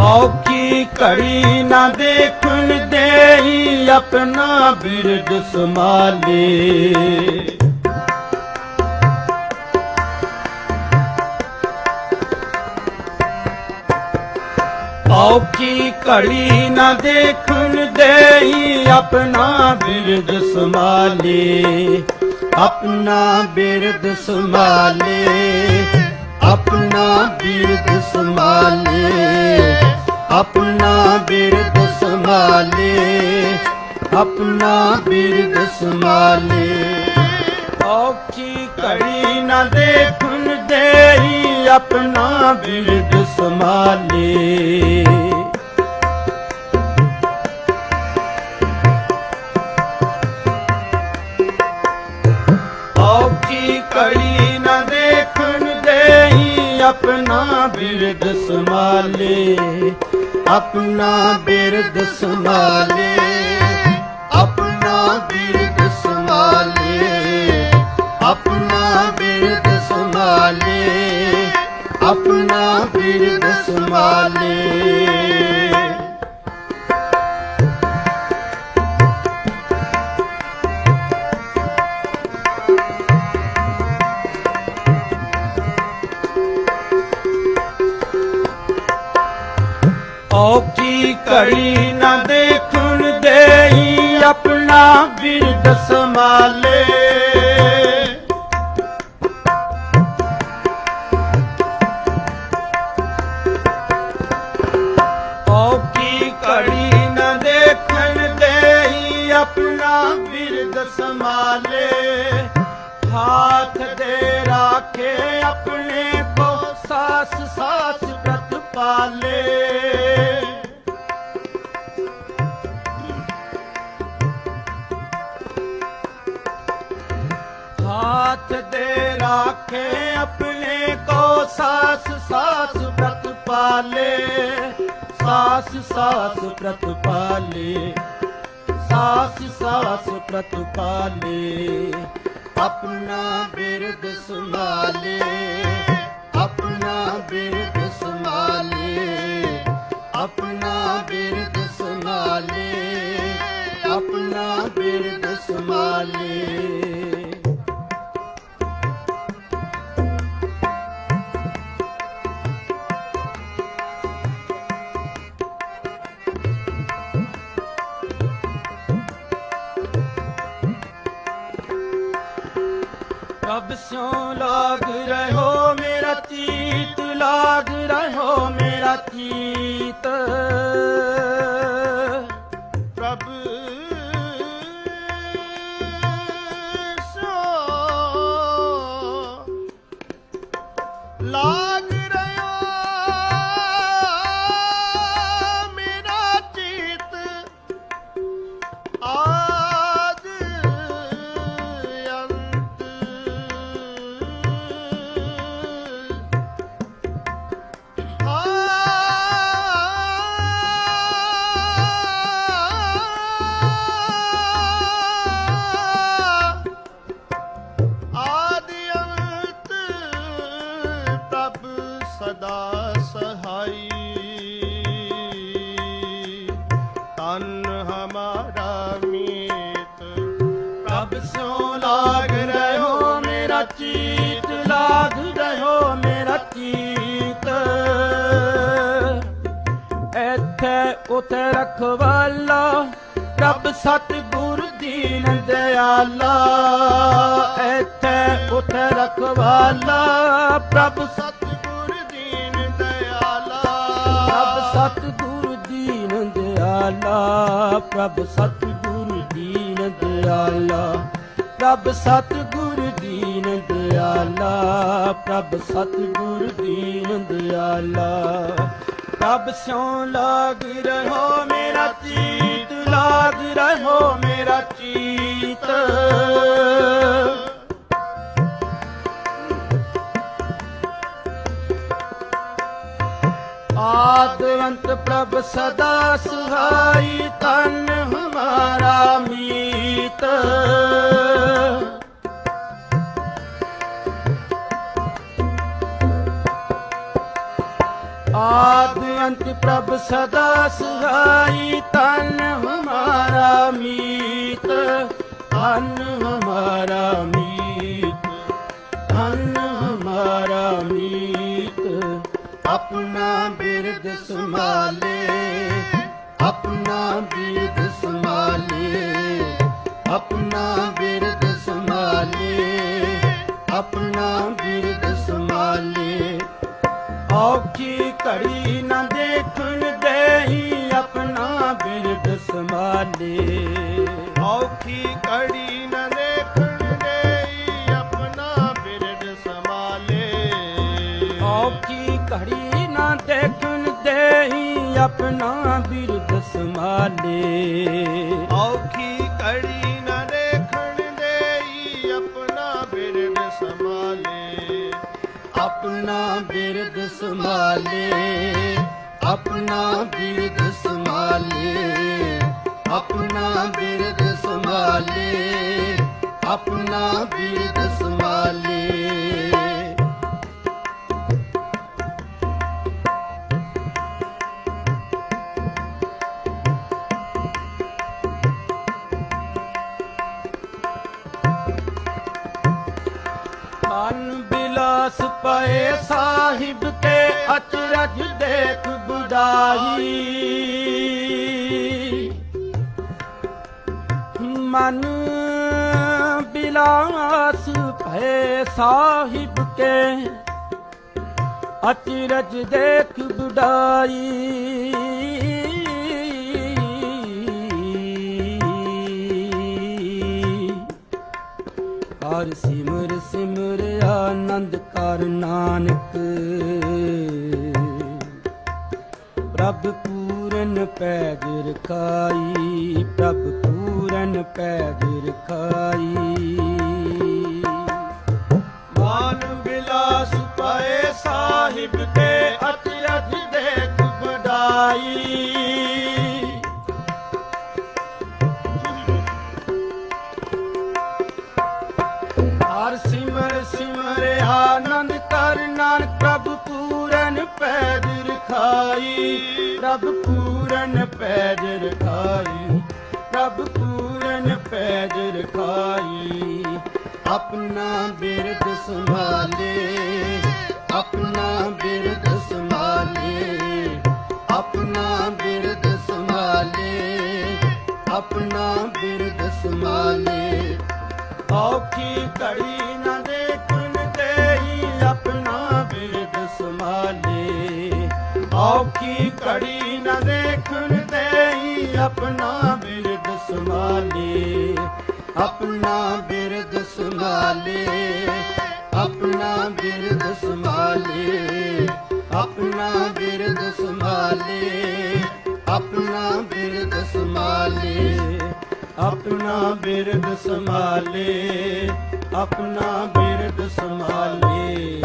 ਔਖੀ ਘੜੀ ਨਾ ਦੇਖਣ ਦੇਹੀ ਆਪਣਾ ਬਿਰਦ ਸੰਭਾਲੇ। ਔਖੀ ਘੜੀ ਨਾ ਦੇਖਣ ਦੇਹੀ ਆਪਣਾ ਬਿਰਦ ਸੰਭਾਲੇ। ਆਪਣਾ ਬਿਰਦ ਸੰਭਾਲੇ। ਆਪਣਾ ਬਿਰਦ ਸੰਭਾਲੇ, ਆਪਣਾ ਬਿਰਦ ਸੰਭਾਲੇ, ਆਪਣਾ ਬਿਰਦ ਸੰਭਾਲੇ। ਔਖੀ ਘੜੀ ਨਾ ਦੇਖਣ ਦੇਈ ਆਪਣਾ ਬਿਰਦ ਸੰਭਾਲੇ। ਆਪਣਾ ਬਿਰਦ ਸੰਭਾਲੇ, ਆਪਣਾ ਬਿਰਦ ਸੰਭਾਲੇ, ਆਪਣਾ ਬਿਰਦ ਸੰਭਾਲੇ, ਆਪਣਾ ਬਿਰਦ ਸੰਭਾਲੇ, ਆਪਣਾ ਬਿਰਦ ਸੰਭਾਲੇ। ਬਿਰਦ ਸੰਭਾਲੇ ਔਖੀ ਘੜੀ ਨਾ ਦੇਖਣ ਦੇਈ ਆਪਣਾ ਬਿਰਦ ਸੰਭਾਲੇ ਹਾਥ ਦੇ ਰਾਖੇ ਆਪਣੇ ਕੋ ਸਾਸ ਸਾਸ ਪ੍ਰਤ ਪਾਲੇ ਹਾਥ ਦੇ ਰਾਖੇ ਆਪਣੇ ਕੋ ਸਾਸ ਸਾਸ ਪ੍ਰਤ ਪਾਲੇ ਸਾਸ ਸਾਸ ਪ੍ਰਤ ਪਾਲੇ ਸਾਸ ਸਾਸ ਪ੍ਰਤ ਪਾਲੇ ਆਪਣਾ ਬਿਰਦ ਸੰਭਾਲੇ ਆਪਣਾ ਬਿਰਦ ਸੰਭਾਲੇ ਆਪਣਾ ਬਿਰਦ ਸੰਭਾਲੇ ਆਪਣਾ ਬਿਰਦ ਸੰਭਾਲੇ ਸਿਉ ਲਾਗ ਰਹੋ ਮੇਰਾ ਚੀਤ ਲਾਗ ਰਹੋ ਮੇਰਾ ਚੀਤ। ਪ੍ਰਭ ਸੋ ਲਾਗ ਸਦਾ ਸਹਾਈ। ਤਨ ਹਮਾਰਾ ਮੀਤ। ਪ੍ਰਭ ਸੋ ਲਾਗ ਰਹਿਓ ਮੇਰਾ ਚੀਤ, ਲਾਗ ਰਹਿਓ ਮੇਰਾ ਚੀਤ। ਇੱਥੇ ਉਥੇ ਰਖਵਾਲਾ ਰੱਬ ਸਤਿਗੁਰ ਦੀਨ ਦਿਆਲਾ। ਇੱਥੇ ਉਥੇ ਰਖਵਾਲਾ ਪ੍ਰਭ ਸਤ ਸਤਿਗੁਰ ਦੀਨ ਦਿਆਲਾ ਪ੍ਰਭ ਸਤਿਗੁਰ ਦੀਨ ਦਿਆਲਾ ਪ੍ਰਭ ਸਤਿਗੁਰ ਦੀਨ ਦਿਆਲਾ ਪ੍ਰਭ ਸਤਿਗੁਰ ਦੀਨ ਦਿਆਲਾ ਪ੍ਰਭ ਸਿਉ ਲਾਗ ਰਹੋ ਮੇਰਾ ਚੀਤ, ਲਾਗ ਰਹੋ ਮੇਰਾ ਚੀਤ। ਆਦ ਪ੍ਰਭ ਸਦਾ ਸੁਹਾਈ ਤਨ ਹਮਾਰਾ ਮੀਤ। ਆਦ ਅੰਤ ਪ੍ਰਭ ਸਦਾ ਸੁਹਾਈ ਸੰਭਾਲੇ, ਆਪਣਾ ਬਿਰਦ ਸੰਭਾਲੇ, ਆਪਣਾ ਬਿਰਦ ਸੰਭਾਲੇ, ਆਪਣਾ ਬਿਰਦ ਸੰਭਾਲੇ। ਔਖੀ ਘੜੀ ਨਾ ਦੇਖਣ ਦੇਹੀ ਆਪਣਾ ਬਿਰਦ ਸੰਭਾਲੇ। ਔਖੀ ਘੜੀ ਆਪਣਾ ਬਿਰਦ ਸੰਭਾਲੇ ਔਖੀ ਕੜੀ ਨ ਦੇਖਣ ਦੇਈ ਆਪਣਾ ਬਿਰਦ ਸੰਭਾਲੇ ਆਪਣਾ ਬਿਰਦ ਸੰਭਾਲੇ ਆਪਣਾ ਬਿਰਦ ਸੰਭਾਲੇ ਆਪਣਾ ਬਿਰਦ ਸੰਭਾਲੇ ਆਪਣਾ ਬਿਰਦ ਮਨ ਬਿਲਾਸ ਪਏ ਸਾਹਿਬ ਕੇ ਅਚਰਜ ਦੇਖ ਬੁਢਾਈ ਮਨ ਬਿਲਾਸ ਪਏ ਸਾਹਿਬ ਕੇ ਅਚਰਜ ਦੇਖ ਬੁਢਾਈ ਹਰ ਸਿਮਰ ਸਿਮਰ ਆਨੰਦ ਕਰ ਨਾਨਕ। ਪ੍ਰਭ ਪੂਰਨ ਪੈਜ ਰਖਾਈ ਪ੍ਰਭ ਪੂਰਨ ਪੈਜ ਰਖਾਈ ਮਾਨ ਬਿਲਾਸ ਪਾਏ ਸਾਹਿਬ ਤੇ ਨਾਨਕ ਪੂਰਨ ਪੈਜ ਰਖਾਈ, ਪ੍ਰਭ ਪੂਰਨ ਪੈਜ ਰਖਾਈ, ਪ੍ਰਭ ਪੂਰਨ ਪੈਜ ਰਖਾਈ। ਆਪਣਾ ਬਿਰਦ ਸੰਭਾਲੇ, ਆਪਣਾ ਬਿਰਦ ਸੰਭਾਲੇ, ਆਪਣਾ ਬਿਰਦ ਸੰਭਾਲੇ, ਆਪਣਾ ਬਿਰਦ ਸੰਭਾਲੇ। ਔਖੀ ਘੜੀ ਨਾ ਦੇ ਸੰਭਾਲੇ ਔਖੀ ਘੜੀ ਨਾ ਦੇਖਣ ਦੇਈ ਆਪਣਾ ਬਿਰਦ ਸੰਭਾਲੇ। ਆਪਣਾ ਬਿਰਦ ਸੰਭਾਲੇ, ਆਪਣਾ ਬਿਰਦ ਸੰਭਾਲੇ। ਆਪਣਾ ਬਿਰਦ ਸੰਭਾਲੇ, ਆਪਣਾ ਬਿਰਦ ਸੰਭਾਲੇ। ਆਪਣਾ ਬਿਰਦ ਸੰਭਾਲੇ, ਆਪਣਾ ਬਿਰਦ ਸੰਭਾਲੇ।